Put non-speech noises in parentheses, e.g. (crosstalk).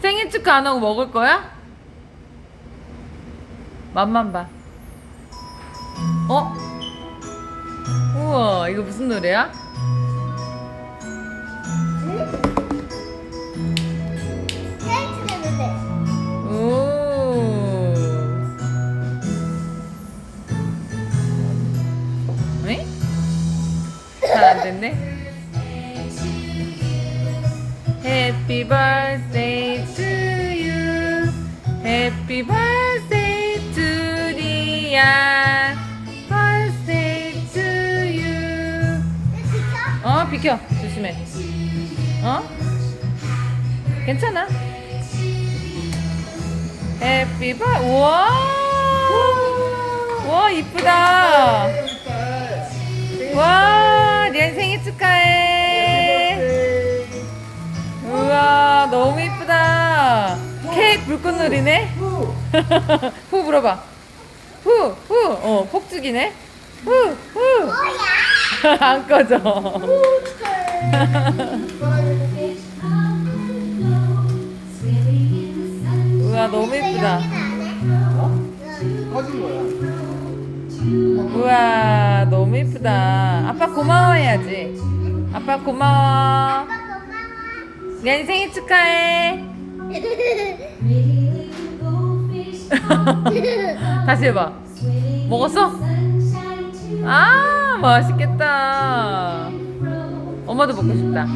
생일 축하 안 하고 먹을 거야? 맛만 봐. 어? 우와, 이거 무슨 노래야? 잘안 됐네. Happy birthday. Happy birthday to 리안. Birthday to you. 어, 비켜. 조심해. 어? 괜찮아. 해피 바 우와. 와, 이쁘다. 와, 리안 생일 축하해. 우와, 너무 이쁘다. 불꽃놀이네. 후 (laughs) 불어봐. 후, 후. 어, 폭죽이네. 후, 후. (laughs) 안 꺼져. (laughs) 우와, 너무 이쁘다. 꺼진 거야. 우와, 너무 이쁘다. 아빠 고마워해야지. 아빠 고마워. 리안이 생일 축하해. (laughs) 다시 해봐. 먹었어? 아, 맛있겠다. 엄마도 먹고 싶다.